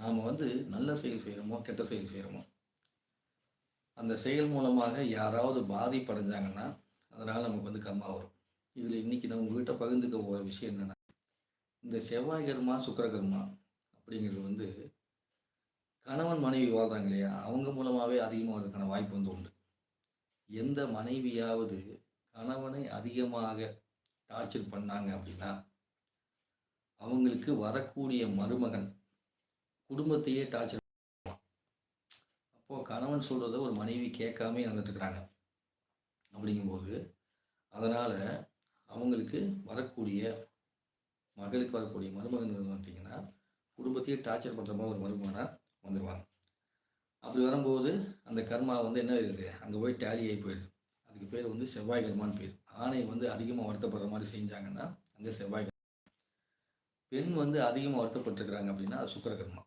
நாம் வந்து நல்ல செயல் செய்கிறோமோ கெட்ட செயல் செய்கிறோமோ அந்த செயல் மூலமாக யாராவது பாதிப்படைஞ்சாங்கன்னா அதனால் நமக்கு வந்து கம்மாக வரும். இதில் இன்றைக்கி நான் உங்கள்கிட்ட பகிர்ந்துக்க போகிற விஷயம் என்னென்னா இந்த செவ்வாய் கர்மா சுக்கரகர்மா அப்படிங்கிறது வந்து கணவன் மனைவி வாழ்கிறாங்க இல்லையா? அவங்க மூலமாகவே அதிகமாக வரதுக்கான வாய்ப்பு வந்து உண்டு. எந்த மனைவியாவது கணவனை அதிகமாக டார்ச்சர் பண்ணாங்க அப்படின்னா அவங்களுக்கு வரக்கூடிய மருமகன் குடும்பத்தையே டார்ச்சர் அப்போது கணவன் சொல்கிறத ஒரு மனைவி கேட்காம நடந்துட்டுருக்குறாங்க அப்படிங்கும்போது அதனால் அவங்களுக்கு வரக்கூடிய மகளுக்கு வரக்கூடிய மருமகன் பார்த்தீங்கன்னா குடும்பத்தையே டார்ச்சர் பண்ணுற மாதிரி ஒரு மருமகனாக வந்துடுவாங்க அப்படி வரும்போது அந்த கர்மா வந்து என்ன இருக்குது அங்கே போய் டேலி ஆகி போயிடுது. அதுக்கு பேர் வந்து செவ்வாய் கர்மான்னு பேர். ஆணை வந்து அதிகமாக வருத்தப்படுற மாதிரி செஞ்சாங்கன்னா அங்கே செவ்வாய் கர்மா. பெண் வந்து அதிகமாக வருத்தப்பட்டிருக்கிறாங்க அப்படின்னா அது சுக்கர கர்மா.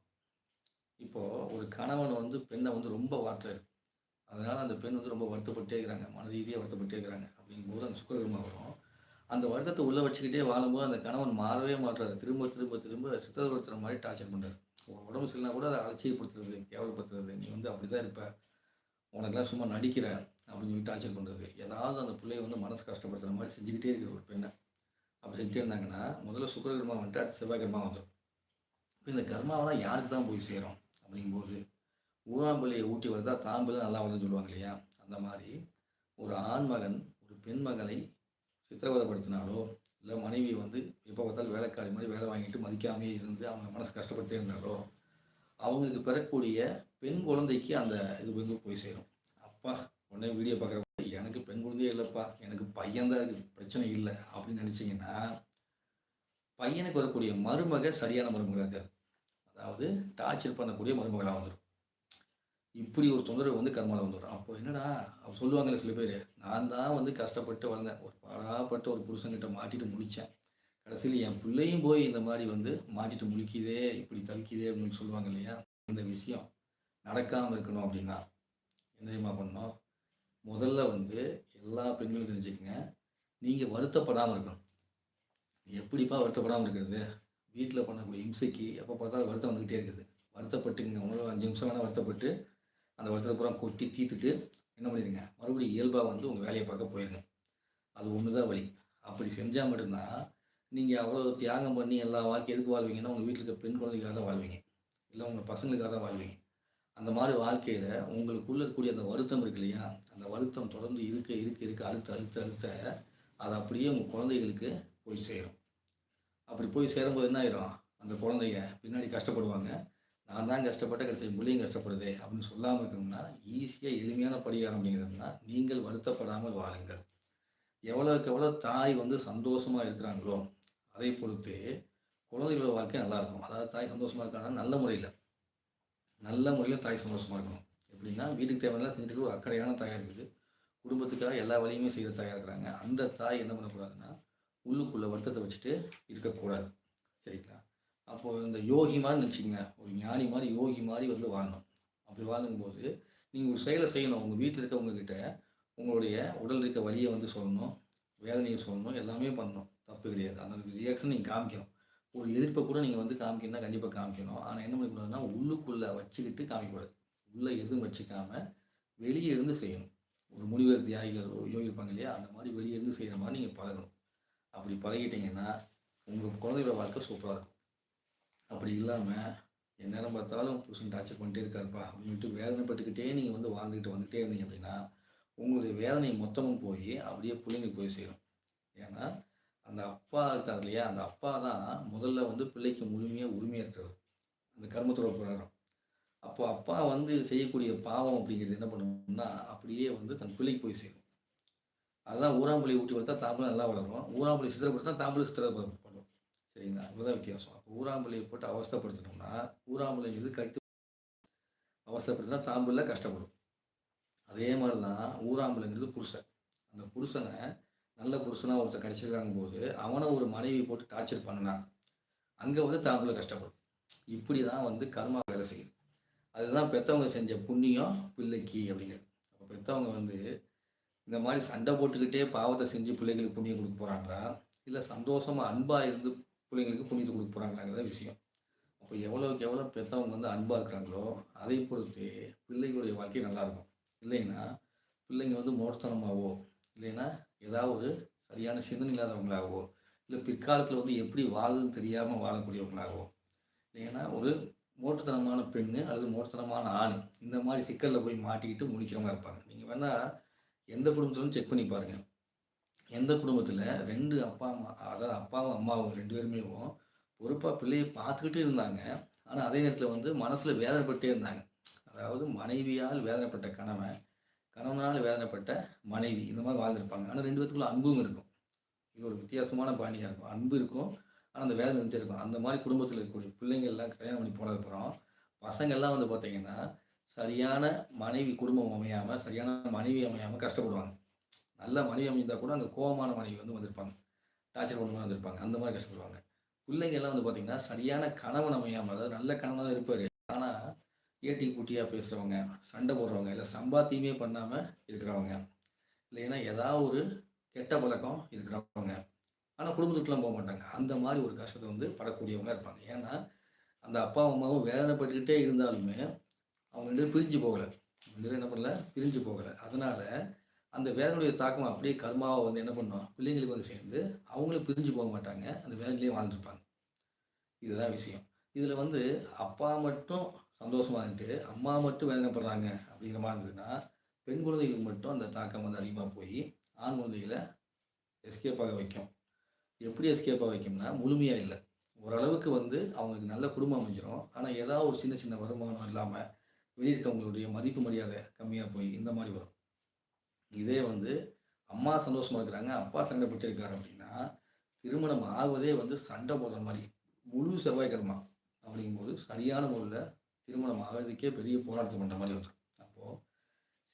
இப்போது ஒரு கணவன் வந்து பெண்ணை வந்து ரொம்ப வாட்டுறாரு அதனால் அந்த பெண் வந்து ரொம்ப வருத்தப்பட்டே இருக்கிறாங்க. மனதீதியாக வருத்தப்பட்டே இருக்கிறாங்க. அப்படிங்கும்போது அந்த சுக்கிர வரும். அந்த வருத்தத்தை உள்ளே வச்சுக்கிட்டே வாழும்போது அந்த கணவன் மாறவே மாட்டாரு திரும்ப திரும்ப திரும்ப சித்தப்படுத்துகிற மாதிரி டார்ச்சர் பண்ணுறாரு உடம்பு சரியில்லைனா கூட அதை அலட்சியப்படுத்துறது கேவலப்படுத்துறது. நீ வந்து அப்படி தான் இருப்ப. உனக்கெல்லாம் சும்மா நடிக்கிற அப்படின்னு சொல்லி டார்ச்சர் பண்ணுறது ஏதாவது அந்த பிள்ளைய வந்து மனசு கஷ்டப்படுத்துகிற மாதிரி செஞ்சுக்கிட்டே இருக்கிற ஒரு பெண்ணை. அப்படி செஞ்சுட்டே இருந்தாங்கன்னா முதல்ல சுக்கிரகர்மா வந்துட்டு செவ்வாய் கர்மா வந்துடும் இப்போ இந்த கர்மாவெல்லாம் யாருக்கு தான் போய் சேரும்? அப்படிங்கும்போது ஊராம்பலியை ஊட்டி வளர்த்தா தாம்பலம் நல்லா வளர்ந்து சொல்லுவாங்க இல்லையா? அந்த மாதிரி ஒரு ஆண் மகன் ஒரு பெண் சித்திரவதப்படுத்தினாலோ சித்திரவதைப்படுத்தினாலோ இல்லை மனைவி வந்து எப்போ பார்த்தாலும் வேலைக்காரி மாதிரி வேலை வாங்கிட்டு மதிக்காமையே இருந்து அவங்க மனசு கஷ்டப்பட்டே இருந்தாலோ அவங்களுக்கு பெறக்கூடிய பெண் குழந்தைக்கு அந்த இது வந்து போய் சேரும். அப்பா உடனே வீடியோ பார்க்குறப்ப எனக்கு பெண் குழந்தையே இல்லைப்பா எனக்கு பையன்தான் இருக்குது பிரச்சனை இல்லை அப்படின்னு நினச்சிங்கன்னா பையனுக்கு வரக்கூடிய மருமக சரியான மருமகளாக இருக்காது. அதாவது டார்ச்சர் பண்ணக்கூடிய மருமகளாக வந்துடும் இப்படி ஒரு தொந்தரவு வந்து கர்மாவில் வந்துடும் அப்போ என்னடா அவர் சொல்லுவாங்கல்ல சில பேர் நான் தான் வந்து கஷ்டப்பட்டு வளர்ந்தேன். ஒரு பாடாப்பட்டு ஒரு புருஷன்கிட்ட மாட்டிட்டு முடித்தேன் கடைசியில் என் பிள்ளையும் போய் இந்த மாதிரி வந்து மாட்டிட்டு முழிக்குதே இப்படி தவிக்குதே அப்படின்னு சொல்லுவாங்க இல்லையா? இந்த விஷயம் நடக்காமல் இருக்கணும் அப்படின்னா என்ன தெரியுமா முதல்ல வந்து எல்லா பெண்களும் தெரிஞ்சுக்கங்க. நீங்கள் வருத்தப்படாமல் இருக்கணும். எப்படிப்பா வருத்தப்படாமல் இருக்கிறது? வீட்டில் பண்ணக்கூடிய இம்சைக்கு எப்போ பார்த்தாலும் வருத்தம் வந்துக்கிட்டே இருக்குது. வருத்தப்பட்டுங்க உங்களோட அஞ்சு நிமிஷம் வேணால் வருத்தப்பட்டு அந்த வருத்தத்தை பூரா கொட்டி தீர்த்துட்டு என்ன பண்ணிடுங்க மறுபடியும் இயல்பாக வந்து உங்கள் வேலையை பார்க்க போயிருங்க. அது ஒன்று தான் வழி அப்படி செஞ்சால் மட்டும்தான் நீங்கள் அவ்வளோ தியாகம் பண்ணி எல்லா வாழ்க்கை எதுக்கு வாழ்வீங்கன்னா உங்கள் வீட்டில் இருக்க பெண் குழந்தைக்காக தான் வாழ்வீங்க. இல்லை உங்கள் பசங்களுக்காக தான் வாழ்வீங்க. அந்த மாதிரி வாழ்க்கையில் உங்களுக்குள்ளே இருக்கக்கூடிய அந்த வருத்தம் இருக்கு இல்லையா? அந்த வருத்தம் தொடர்ந்து இருக்க இருக்க இருக்க அழுத்த அழுத்த அழுத்த அது அப்படியே உங்கள் குழந்தைகளுக்கு போய் சேரும். அப்படி போய் சேரும்போது என்ன ஆயிரும்? அந்த குழந்தைங்க பின்னாடி கஷ்டப்படுவாங்க. நான் தான் கஷ்டப்பட்ட கடைசி முள்ளையும் பிள்ளையும் கஷ்டப்படுதே அப்படின்னு சொல்லாமல் இருக்கணும்னா ஈஸியாக எளிமையான பரிகாரம் அப்படிங்கிறதுனா நீங்கள் வருத்தப்படாமல் வாழுங்கள். எவ்வளோக்கு எவ்வளோ தாய் வந்து சந்தோஷமாக இருக்கிறாங்களோ அதை பொறுத்து குழந்தைகளோட வாழ்க்கை நல்லாயிருக்கும் அதாவது தாய் சந்தோஷமாக இருக்காங்கன்னா நல்ல முறையில். நல்ல முறையில் தாய் சந்தோஷமாக இருக்கணும். எப்படின்னா வீட்டுக்கு தேவையான செஞ்சுட்டு ஒரு அக்கறையான தாயாக இருக்குது. குடும்பத்துக்காக எல்லா வேலையுமே செய்கிற தாயாக இருக்கிறாங்க. அந்த தாய் என்ன பண்ணக்கூடாதுன்னா உள்ளுக்குள்ளே வருத்தத்தை வச்சுட்டு இருக்கக்கூடாது. சரிங்களா? அப்போது இந்த யோகி மாதிரி நினச்சிங்க ஒரு ஞானி மாதிரி யோகி மாதிரி வந்து வாழணும். அப்படி வாழும்போது நீங்கள் ஒரு செயலை செய்யணும். உங்கள் வீட்டில் இருக்கவங்கக்கிட்ட உங்களுடைய உடல் இருக்க வழியை வந்து சொல்லணும் வேதனையை சொல்லணும் எல்லாமே பண்ணணும். தப்பு கிடையாது. அந்த ரியாக்ஷன் நீங்கள் காமிக்கணும். ஒரு எதிர்ப்பை கூட நீங்கள் வந்து காமிக்கணும்னா கண்டிப்பாக காமிக்கணும். ஆனால் என்ன பண்ணக்கூடாதுன்னா உள்ளுக்குள்ளே வச்சுக்கிட்டு காமிக்கக்கூடாது. உள்ளே எதுவும் வச்சுக்காம வெளியே இருந்து செய்யணும். ஒரு முனிவர் தியாகிகள் யோகி இருப்பாங்க இல்லையா? அந்த மாதிரி வெளியே இருந்து செய்கிற மாதிரி நீங்கள் பழகணும். அப்படி பழகிட்டீங்கன்னா உங்கள் குழந்தையோட வாழ்க்கை சூப்பராக இருக்கும். அப்படி இல்லாமல் என் நேரம் பார்த்தாலும் புருஷன் டார்ச்சர் பண்ணிட்டே இருக்காருப்பா அப்படின்ட்டு வேதனைப்பட்டுக்கிட்டே நீங்கள் வந்து வாழ்ந்துக்கிட்டு வந்துகிட்டே இருந்தீங்க அப்படின்னா உங்களுடைய வேதனை மொத்தமும் போய் அப்படியே பிள்ளைங்களுக்கு போய் சேரும். ஏன்னா அந்த அப்பா இருக்கார் இல்லையா? அந்த அப்பா தான் முதல்ல வந்து பிள்ளைக்கு முழுமையாக உரிமையாக இருக்கிறவர். அந்த கர்மத்தோட பிரகாரம் அப்போ அப்பா வந்து செய்யக்கூடிய பாவம் அப்படிங்கிறது என்ன பண்ணணும்னா அப்படியே வந்து தன் பிள்ளைக்கு போய் சேரும். அதுதான் ஊராம்புலி ஊட்டி வளர்த்தா தாம்பளம் நல்லா வளரும். ஊராம்புலி சித்திரப்படுத்தா தாம்பளம் சித்திரப்படும் சரிங்களா? அதுதான் வித்தியாசம். அப்போ ஊராம்புலியை போட்டு அவஸ்தைப்படுத்தணும்னா ஊராம்புலிங்கிறது கழித்து அவஸ்தப்படுத்தினா தாம்பூலில் கஷ்டப்படும். அதே மாதிரி தான் ஊராம்புலங்கிறது புருஷன். அந்த புருஷனை நல்ல புருஷனாக ஒருத்தர் கிடச்சிருக்காங்க போது அவனை ஒரு மனைவி போட்டு டார்ச்சர் பண்ணினா அங்கே வந்து தாம்பூல கஷ்டப்படும். இப்படி தான் வந்து கர்மா வேலை செய்யுது. அதுதான் பெற்றவங்க செஞ்ச புண்ணியம் பிள்ளைக்கு அப்படிங்கிறது. அப்போ பெற்றவங்க வந்து இந்த மாதிரி சண்டை போட்டுக்கிட்டே பாவத்தை செஞ்சு பிள்ளைங்களுக்கு புண்ணியம் கொடுக்க போகிறாங்களா இல்லை சந்தோஷமாக அன்பாக இருந்து பிள்ளைங்களுக்கு புண்ணியத்தை கொடுக்க போகிறாங்களாங்கிறத விஷயம். அப்போ இப்போ எவ்வளோக்கு எவ்வளோ பெற்றவங்க வந்து அன்பாக இருக்கிறாங்களோ அதை பொறுத்து பிள்ளைகளுடைய வாழ்க்கை நல்லாயிருக்கும். இல்லைன்னா பிள்ளைங்க வந்து மோட்டத்தனமாகவோ இல்லைன்னா ஏதாவது ஒரு சரியான சிந்தனை இல்லாதவங்களாகவோ இல்லை பிற்காலத்தில் வந்து எப்படி வாழுதுன்னு தெரியாமல் வாழக்கூடியவங்களாகவோ இல்லைன்னா ஒரு மோட்டத்தனமான பெண்ணு அல்லது மோட்டத்தனமான ஆண் இந்த மாதிரி சிக்கலில் போய் மாட்டிக்கிட்டு முடிக்கிறவங்க இருப்பாங்க. நீங்கள் வேணால் எந்த குடும்பத்திலும் செக் பண்ணி பாருங்கள் எந்த குடும்பத்தில் ரெண்டு அப்பா அம்மா அதாவது அப்பாவும் அம்மாவும் ரெண்டு பேருமே பொறுப்பாக பிள்ளையை பார்த்துக்கிட்டே இருந்தாங்க. ஆனால் அதே நேரத்தில் வந்து மனசில் வேதனைப்பட்டே இருந்தாங்க. அதாவது மனைவியால் வேதனைப்பட்ட கணவன் கணவனால் வேதனைப்பட்ட மனைவி இந்த மாதிரி வாழ்ந்துருப்பாங்க. ஆனால் ரெண்டு பேத்துக்குள்ள அன்பும் இருக்கும். இது ஒரு வித்தியாசமான பாணியாக இருக்கும். அன்பு இருக்கும் ஆனால் அந்த வேதனை வந்துட்டே இருக்கும். அந்த மாதிரி குடும்பத்தில் இருக்கக்கூடிய பிள்ளைங்கள்லாம் கல்யாணம் பண்ணி போனதுக்கப்புறம் பசங்கள்லாம் வந்து பார்த்திங்கன்னா சரியான மனைவி குடும்பம் அமையாமல் சரியான மனைவி அமையாமல் கஷ்டப்படுவாங்க. நல்ல மனைவி அமைந்தால் கூட அங்கே கோபமான மனைவி வந்து வந்திருப்பாங்க. டார்ச்சர் பண்ண வந்திருப்பாங்க. அந்த மாதிரி கஷ்டப்படுவாங்க. பிள்ளைங்க எல்லாம் வந்து பார்த்தீங்கன்னா சரியான கணவன் அமையாமல் அதாவது நல்ல கணவனாக தான் இருப்பார். ஆனால் ஏட்டி கூட்டியாக பேசுகிறவங்க சண்டை போடுறவங்க இல்லை சம்பாத்தியமே பண்ணாமல் இருக்கிறவங்க இல்லைன்னா ஏதாவது ஒரு கெட்ட பழக்கம் இருக்கிறவங்க ஆனால் குடும்பத்துக்குலாம் போக மாட்டாங்க. அந்த மாதிரி ஒரு கஷ்டத்தை வந்து படக்கூடியவங்க இருப்பாங்க. ஏன்னா அந்த அப்பா அம்மாவும் வேதனைப்பட்டுக்கிட்டே இருந்தாலுமே அவங்க ரெண்டு பிரிஞ்சு போகலை. ரெண்டு என்ன பண்ணல? பிரிஞ்சு போகலை. அதனால் அந்த வேதனுடைய தாக்கம் அப்படியே கர்மாவை வந்து என்ன பண்ணோம்? பிள்ளைங்களுக்கு வந்து சேர்ந்து அவங்களும் பிரிஞ்சு போக மாட்டாங்க. அந்த வேதனையிலேயே வாழ்ந்துருப்பாங்க. இதுதான் விஷயம். இதில் வந்து அப்பா மட்டும் சந்தோஷமாக இருந்துட்டு அம்மா மட்டும் வேதனைப்படுறாங்க அப்படிங்கிற மாதிரி இருந்ததுன்னா பெண் குழந்தைகளுக்கு மட்டும் அந்த தாக்கம் வந்து அதிகமாக போய் ஆண் குழந்தைகளை எஸ்கேப்பாக வைக்கும். எப்படி எஸ்கேப்பாக வைக்கும்னா முழுமையாக இல்லை. ஓரளவுக்கு வந்து அவங்களுக்கு நல்ல குடும்பம் அமைஞ்சிடும் ஆனால் ஏதாவது ஒரு சின்ன சின்ன வருமானம் இல்லாமல் வெளியிருக்கவங்களுடைய மதிப்பு மரியாதை கம்மியாக போய் இந்த மாதிரி வரும். இதே வந்து அம்மா சந்தோஷமாக இருக்கிறாங்க அப்பா சண்டைப்பட்டு இருக்காரு அப்படின்னா திருமணம் ஆகுவதே வந்து சண்டை போடுற மாதிரி முழு செவ்வாய்க்கிழமை அப்படிங்கும்போது சரியான முறையில் திருமணம் ஆகிறதுக்கே பெரிய போராட்டம் பண்ணுற மாதிரி வந்துடும் அப்போது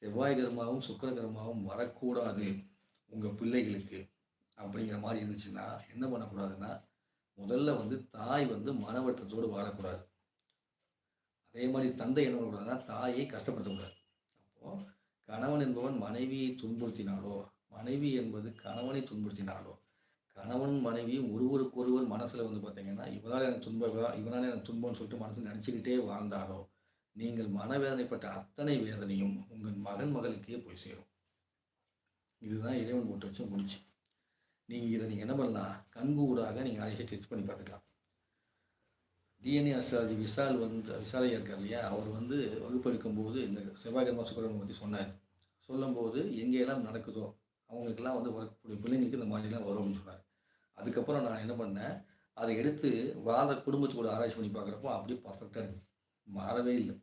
செவ்வாய்க்கிழமாவும் சுக்கரக்கிழமாவும் வரக்கூடாது. உங்கள் பிள்ளைகளுக்கு அப்படிங்கிற மாதிரி இருந்துச்சுன்னா என்ன பண்ணக்கூடாதுன்னா முதல்ல வந்து தாய் வந்து மனவட்டத்தோடு வாழக்கூடாது. அதே மாதிரி தந்தை என்ன பண்ணக்கூடாதுன்னா தாயை கஷ்டப்படுத்தக்கூடாது. அப்போது கணவன் என்பவன் மனைவியை துன்புறுத்தினாலோ மனைவி என்பது கணவனை துன்புறுத்தினாலோ கணவன் மனைவியும் ஒருவருக்கொருவர் மனசில் வந்து பார்த்தீங்கன்னா இவனால் எனக்கு துன்பம் இவனால் எனக்கு துன்பம்னு சொல்லிட்டு மனசில் நினச்சிக்கிட்டே வாழ்ந்தாலோ நீங்கள் மனவேதனைப்பட்ட அத்தனை வேதனையும் உங்கள் மகன் மகளுக்கே போய் சேரும். இதுதான் இறைவன் போட்டு வச்சு முடிச்சு. நீங்கள் இதை நீங்கள் என்ன பண்ணலாம்? கண்கூடாக நீங்கள் அழைச்சி டெஸ்ட் பண்ணி பார்த்துக்கலாம். டிஎன்ஏ அஸ்ட்ராலஜி விசால் வந்து விசாலையா இருக்கார் இல்லையா? அவர் வந்து வகுப்பளிக்கும் போது இந்த செவ்வாய்க்கிழமை சுக்கரன் பற்றி சொன்னார். சொல்லும்போது எங்கேயெல்லாம் நடக்குதோ அவங்களுக்கெல்லாம் வந்து வரக்கூடிய பிள்ளைங்களுக்கு இந்த மாதிரிலாம் வரும்னு சொன்னார். அதுக்கப்புறம் நான் என்ன பண்ணேன் அதை எடுத்து வாழ குடும்பத்தோட ஆராய்ச்சி பண்ணி பார்க்குறப்போ அப்படியே பர்ஃபெக்டாக இருக்குது மாறவே இல்லை.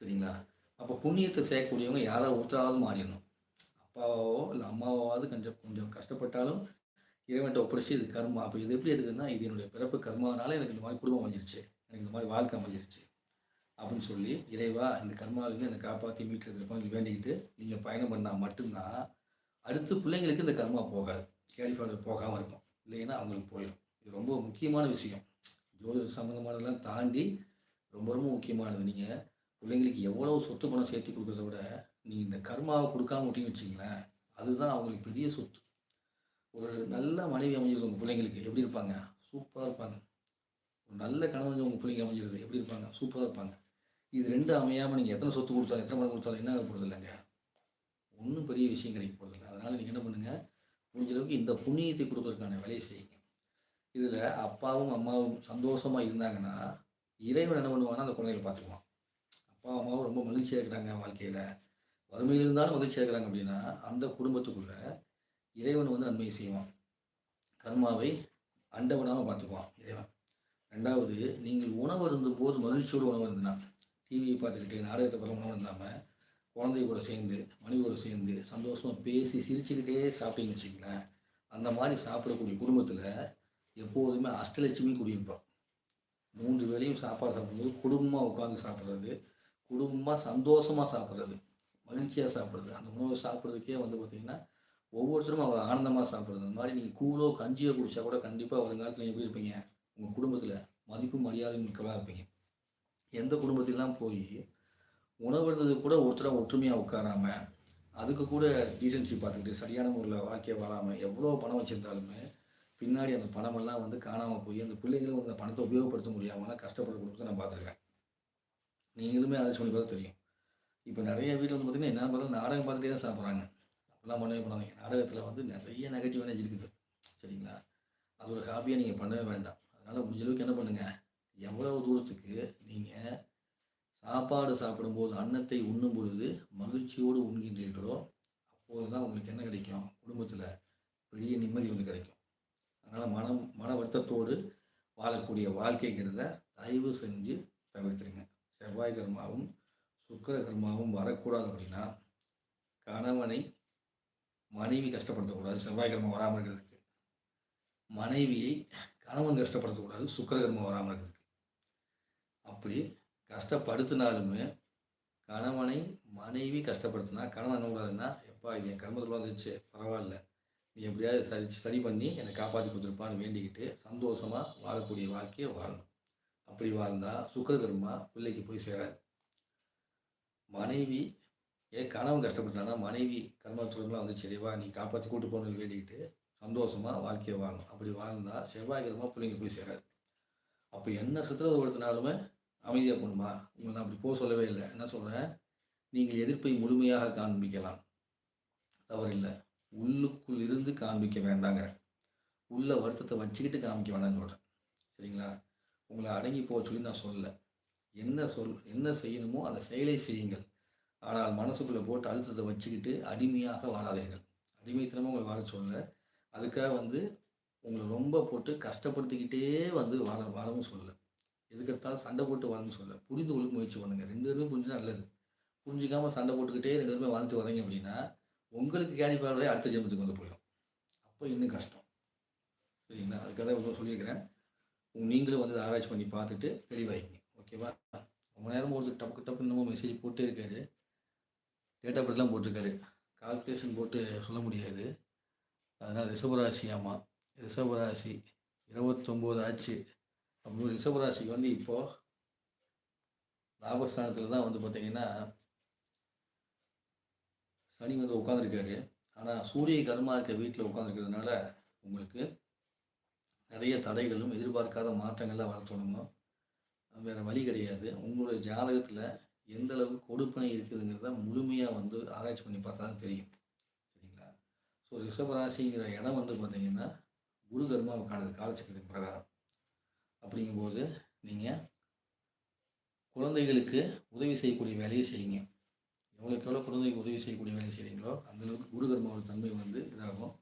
சரிங்களா? அப்போ புண்ணியத்தை சேர்க்கக்கூடியவங்க யாராவது ஒருத்தராவது மாறிடணும். அப்பாவோ இல்லை அம்மாவாவது கொஞ்சம் கொஞ்சம் கஷ்டப்பட்டாலும் இறைவன்ட்ட ஒப்படைச்சு இது கர்மா. அப்போ இது எப்படி இருக்குதுன்னா இது என்னுடைய பிறப்பு கர்மானால எனக்கு இந்த மாதிரி குடும்பம் அமைஞ்சிருச்சு. எனக்கு இந்த மாதிரி வாழ்க்கை அமைஞ்சிருச்சு. அப்படின்னு சொல்லி இறைவா இந்த கர்மாவிலேருந்து என்னை காப்பாற்றி மீட்டுறதுக்கு வேண்டிக்கிட்டு நீங்கள் பயணம் பண்ணால் மட்டும்தான் அடுத்து பிள்ளைங்களுக்கு இந்த கர்மா போகாது. கேரி போகாமல் இருக்கும் இல்லைன்னா அவங்களுக்கு போயிடும் இது ரொம்ப முக்கியமான விஷயம். ஜோதிட சம்மந்தமானதெல்லாம் தாண்டி ரொம்ப ரொம்ப முக்கியமானது. நீங்கள் பிள்ளைங்களுக்கு எவ்வளோ சொத்து பணம் சேர்த்து கொடுக்குறத விட நீங்கள் இந்த கர்மாவை கொடுக்காம விட்டீங்கன்னு வச்சிங்களேன் அதுதான் அவங்களுக்கு பெரிய சொத்து. ஒரு நல்ல மனைவி அமைஞ்சிருது உங்கள் பிள்ளைங்களுக்கு. எப்படி இருப்பாங்க? சூப்பராக இருப்பாங்க. ஒரு நல்ல கணவன் உங்கள் பிள்ளைங்க அமைஞ்சிருது. எப்படி இருப்பாங்க? சூப்பராக இருப்பாங்க. இது ரெண்டும் அமையாமல் நீங்கள் எத்தனை சொத்து கொடுத்தாலும் எத்தனை பணம் கொடுத்தாலும் என்ன போகிறது இல்லைங்க? ஒன்றும் பெரிய விஷயம் கிடைக்க போகிறதில்ல அதனால் நீங்கள் என்ன பண்ணுங்கள் முடிஞ்ச அளவுக்கு இந்த புண்ணியத்தை கொடுப்பதற்கான வேலையை செய்யுங்க. இதில் அப்பாவும் அம்மாவும் சந்தோஷமாக இருந்தாங்கன்னா இறைவன் என்ன பண்ணுவாங்கன்னா அந்த குழந்தைகளை பார்த்துக்குவான். அப்பா அம்மாவும் ரொம்ப மகிழ்ச்சியாக இருக்கிறாங்க வாழ்க்கையில். வறுமையில் இருந்தாலும் மகிழ்ச்சியாக இருக்கிறாங்க அப்படின்னா அந்த குடும்பத்துக்குள்ளே இறைவன் வந்து நன்மையை செய்வான். கர்மாவை அண்டவனாக பார்த்துக்குவான் இறைவன். ரெண்டாவது நீங்கள் உணவு இருந்தபோது போது மகிழ்ச்சியோடு உணவு இருந்தனா டிவியை பார்த்துக்கிட்டு நாடகத்தை படம் உணவு இருந்தாமல் குழந்தை கூட சேர்ந்து மனைவியோட சேர்ந்து சந்தோஷமாக பேசி சிரிச்சுக்கிட்டே சாப்பிட்டீங்கன்னு வச்சுக்கங்களேன். அந்த மாதிரி சாப்பிடக்கூடிய குடும்பத்தில் எப்போதுமே அஷ்டலட்சுமி குடியிருப்பான் மூன்று வேளையும் சாப்பாடு சாப்பிடும்போது குடும்பமாக உட்காந்து சாப்பிட்றது குடும்பமாக சந்தோஷமாக சாப்பிட்றது மகிழ்ச்சியாக சாப்பிட்றது. அந்த உணவை சாப்பிட்றதுக்கே வந்து பார்த்திங்கன்னா ஒவ்வொருத்தரும் அவர் ஆனந்தமாக சாப்பிட்றது. அந்த மாதிரி நீங்கள் கூழோ கஞ்சியோ குடித்தா கூட கண்டிப்பாக வருங்காலத்தில் எப்படி இருப்பீங்க? உங்கள் குடும்பத்தில் மதிப்பு மரியாதை மிக்கலாக இருப்பீங்க. எந்த குடும்பத்திலாம் போய் உணவுறது கூட ஒருத்தராக ஒற்றுமையாக உட்காராமல் அதுக்கு கூட டீசன்சி பார்த்துக்கிட்டு சரியான முறையில் வாழ்க்கையை வாழாமல் எவ்வளோ பணம் வச்சுருந்தாலுமே பின்னாடி அந்த பணமெல்லாம் வந்து காணாமல் போய் அந்த பிள்ளைங்களும் அந்த பணத்தை உபயோகப்படுத்த முடியாமல் கஷ்டப்படுற குடும்பத்தை நான் பார்த்துருக்கேன். நீங்களுமே அதை சொல்லி பார்த்தா தெரியும். இப்போ நிறைய வீட்டில் வந்து பார்த்தீங்கன்னா என்ன பார்த்தாலும் நாடகம் பார்த்துட்டே தான் சாப்பிட்றாங்க. எல்லாம் பண்ணவே பண்ணாதீங்க நாடகத்தில் வந்து நிறைய நெகட்டிவ் எனர்ஜி இருக்குது. சரிங்களா? அது ஒரு ஹாபியாக நீங்கள் பண்ணவே வேண்டாம். அதனால் முடிஞ்ச அளவுக்கு என்ன பண்ணுங்கள் எவ்வளவு தூரத்துக்கு நீங்கள் சாப்பாடு சாப்பிடும்போது அன்னத்தை உண்ணும் பொழுது மகிழ்ச்சியோடு உண்கின்றீர்களோ அப்போது தான் உங்களுக்கு என்ன கிடைக்கும்? குடும்பத்தில் பெரிய நிம்மதி வந்து கிடைக்கும். அதனால் மனம் மன வருத்தத்தோடு வாழக்கூடிய வாழ்க்கைங்கிறத தயவு செஞ்சு தவிர்த்துருங்க. செவ்வாய் கர்மாவும் சுக்கர கர்மாவும் வரக்கூடாது அப்படின்னா கணவனை மனைவி கஷ்டப்படுத்தக்கூடாது செவ்வாய் வராமல் இருக்கிறதுக்கு. மனைவியை கணவன் கஷ்டப்படுத்தக்கூடாது சுக்கிர வராமல் இருக்கிறதுக்கு. அப்படி கஷ்டப்படுத்தினாலுமே கணவனை மனைவி கஷ்டப்படுத்தினா கணவன் என்ன கூடாதுன்னா எப்பா இது என் கர்மத்தில் வந்துச்சு பரவாயில்ல. நீ எப்படியாவது சரி சரி பண்ணி என்னை காப்பாற்றி கொடுத்துருப்பான்னு வேண்டிக்கிட்டு சந்தோஷமாக வாழக்கூடிய வாழ்க்கையை வாழணும். அப்படி வாழ்ந்தால் சுக்கரகர்மா பிள்ளைக்கு போய் சேராது. மனைவி ஏன் கணவன் கஷ்டப்படுத்தானா மனைவி கர்மத்துவங்களாம் வந்து சரிவா நீ காப்பாற்றி கூட்டு போகணும்னு வேண்டிக்கிட்டு சந்தோஷமாக வாழ்க்கையை வாழணும். அப்படி வாழ்ந்தால் செவ்வாய் கிரகமாக பிள்ளைங்க போய் சேராது. அப்போ என்ன சித்திரவதப்படுத்தினாலுமே அமைதியாக போகணுமா? உங்களை நான் அப்படி போக சொல்லவே இல்லை. என்ன சொல்கிறேன் நீங்கள் எதிர்ப்பை முழுமையாக காண்பிக்கலாம். தவறில்லை. உள்ளுக்குள் இருந்து காண்பிக்க வேண்டாங்க உள்ள வருத்தத்தை வச்சுக்கிட்டு காமிக்க வேண்டாம்னு சொல்கிறேன் சரிங்களா? உங்களை அடங்கி போக சொல்லி நான் சொல்லலை. என்ன சொல் என்ன செய்யணுமோ அந்த செயலை செய்யுங்கள். ஆனால் மனசுக்குள்ளே போட்டு அழுத்தத்தை வச்சுக்கிட்டு அடிமையாக வாழாதீர்கள். அடிமைத்தனமாக உங்களை வாழ சொல்லலை அதுக்காக வந்து உங்களை ரொம்ப போட்டு கஷ்டப்படுத்திக்கிட்டே வந்து வாழ வாழவும் சொல்லலை. எதுக்கெடுத்தாலும் சண்டை போட்டு வாழணும்னு சொல்ல. புரிந்து கொள்ள முயற்சி பண்ணுங்கள் ரெண்டு பேருமே புரிஞ்சு நல்லது. புரிஞ்சிக்காமல் சண்டை போட்டுக்கிட்டே ரெண்டு பேருமே வாழ்ந்து வரீங்க அப்படின்னா உங்களுக்கு கேடி அடுத்த ஜென்மத்துக்கு வந்து போயிடும் அப்போ இன்னும் கஷ்டம். சரிங்களா? அதுக்காக தான் சொல்லியிருக்கிறேன். நீங்களும் வந்து ஆராய்ச்சி பண்ணி பார்த்துட்டு தெளிவாகிங்க ஓகேவா? ரொம்ப நேரம் ஒரு டப்பு டப்பு இன்னமும் மெசேஜ் போட்டே இருக்காரு. டேட்டா பர்த்லாம் போட்டிருக்காரு. கால்குலேஷன் போட்டு சொல்ல முடியாது. அதனால் ரிஷபராசி ஆமாம் ரிஷபராசி இருபத்தொம்போது ஆச்சு. அப்போ ரிஷபராசிக்கு வந்து இப்போது லாபஸ்தானத்தில் தான் வந்து பார்த்திங்கன்னா சனி வந்து உட்காந்துருக்காரு ஆனால் சூரிய கர்மா இருக்க வீட்டில் உட்காந்துருக்கிறதுனால உங்களுக்கு நிறைய தடைகளும் எதிர்பார்க்காத மாற்றங்கள்லாம் வர தொடங்கும். வேறு வழி கிடையாது. உங்களுடைய ஜாதகத்தில் எந்த அளவு கொடுப்பனை இருக்குதுங்கிறத முழுமையாக வந்து ஆராய்ச்சி பண்ணி பார்த்தா தான் தெரியும். சரிங்களா? ஸோ ரிஷபராசிங்கிற இடம் வந்து பார்த்திங்கன்னா குரு தர்மாவுக்கானது காலச்சக்கரத்தின் பிரகாரம். அப்படிங்கும்போது நீங்கள் குழந்தைகளுக்கு உதவி செய்யக்கூடிய வேலையை செய்யுங்க. எவ்வளோக்கு எவ்வளோ குழந்தைக்கு உதவி செய்யக்கூடிய வேலை செய்கிறீங்களோ அந்தளவுக்கு குரு கர்மாவோட தன்மை வந்து இதாகும்.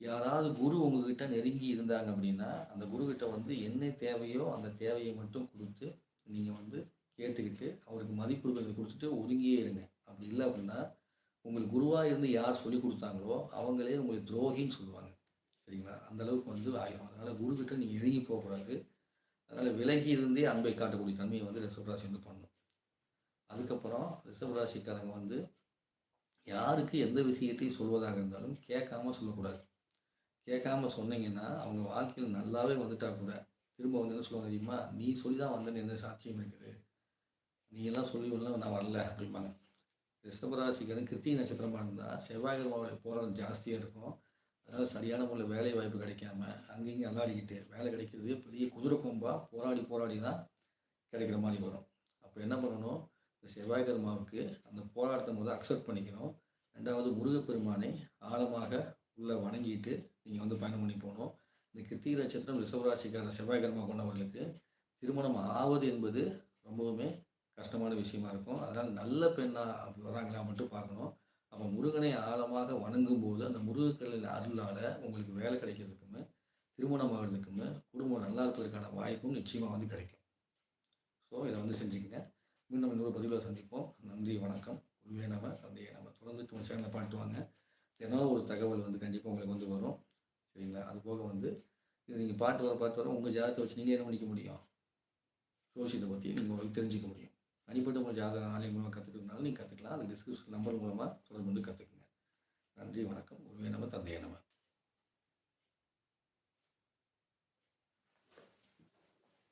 யாராவது குரு உங்ககிட்ட நெருங்கி இருந்தாங்க அப்படின்னா அந்த குருக்கிட்ட வந்து என்ன தேவையோ அந்த தேவையை மட்டும் கொடுத்து நீங்கள் வந்து கேட்டுக்கிட்டு அவருக்கு மதிப்புகளை கொடுத்துட்டு ஒதுங்கியே இருங்க. அப்படி இல்லை அப்படின்னா உங்களுக்கு குருவாக இருந்து யார் சொல்லி கொடுத்தாங்களோ அவங்களே உங்களுக்கு துரோகின்னு சொல்லுவாங்க. சரிங்களா? அந்தளவுக்கு வந்து ஆயிரும். அதனால் குருக்கிட்ட நீங்கள் இறங்கி போகக்கூடாது அதனால் விலகி இருந்தே அன்பை காட்டக்கூடிய தன்மையை வந்து ரிஷபராசி வந்து பண்ணும் அதுக்கப்புறம் ரிஷபராசிக்காரங்க வந்து யாருக்கு எந்த விஷயத்தையும் சொல்வதாக இருந்தாலும் கேட்காம சொல்லக்கூடாது. கேட்காம சொன்னீங்கன்னா அவங்க வாழ்க்கையில் நல்லாவே வந்துட்டா கூட. திரும்ப வந்து என்ன சொல்லுவாங்க தெரியுமா? நீ சொல்லி தான் வந்தேன்னு என்ன சாட்சியம் இருக்குது? நீங்கள்லாம் எல்லாம் சொல்லி நான் வரல அப்படிம்பாங்க. ரிஷபராசிக்காரன் கிருத்திகை நட்சத்திரமாக இருந்தால் செவ்வாய்கிரமாவுடைய போராட்டம் ஜாஸ்தியாக இருக்கும். அதனால் சரியான முறையில் வேலை வாய்ப்பு கிடைக்காம அங்கேயும் அல்லாடிக்கிட்டு வேலை கிடைக்கிறது பெரிய குதிரை கொம்பாக போராடி போராடி தான் கிடைக்கிற மாதிரி வரும். அப்போ என்ன பண்ணணும்? இந்த செவ்வாய்கிரமாவுக்கு அந்த போராட்டத்தை முதல் அக்செப்ட் பண்ணிக்கணும். ரெண்டாவது முருகப்பெருமானை ஆழமாக உள்ளே வணங்கிட்டு நீங்கள் வந்து பயணம் பண்ணி போகணும். இந்த கிருத்திகை நட்சத்திரம் ரிஷபராசிக்கார செவ்வாய்கிரமா கொண்டவர்களுக்கு திருமணம் ஆவது என்பது ரொம்பவுமே கஷ்டமான விஷயமா இருக்கும். அதனால் நல்ல பெண்ணாக வராங்களா மட்டும் பார்க்கணும். அப்போ முருகனை ஆழமாக வணங்கும் போது அந்த முருகக்கல்லின் அருளால் உங்களுக்கு வேலை கிடைக்கிறதுக்குமே திருமணம் ஆகிறதுக்குமே குடும்பம் நல்லா இருப்பதற்கான வாய்ப்பும் நிச்சயமாக வந்து கிடைக்கும். ஸோ இதை வந்து செஞ்சுக்கங்க. மீண்டும் இன்னொரு பதிவில் சந்திப்போம். நன்றி வணக்கம். குருவே நம்ம தந்தையை நம்ம தொடர்ந்து உங்கள் சேனலை பாட்டு வாங்க. தினம் ஒரு தகவல் வந்து கண்டிப்பாக உங்களுக்கு வந்து வரும். சரிங்களா? அது போக வந்து இது நீங்கள் பாட்டு வர பாட்டு வர உங்கள் ஜாதகத்தை வச்சு நீங்கள் என்ன பண்ணிக்க முடியும்? ஜோசியத்தை பற்றி நீங்கள் உங்களுக்கு தெரிஞ்சிக்க முடியும். தனிப்பட்ட உங்கள் ஜாதக ஆலயம் மூலமாக கற்றுக்கிறதுனால நீங்கள் கற்றுக்கலாம் அது டிஸ்கிரிப்ஷன் நம்பர் மூலமாக தொடர்பு வந்து கற்றுக்குங்க நன்றி வணக்கம். குருவே நம்ம தந்தைய நம்ம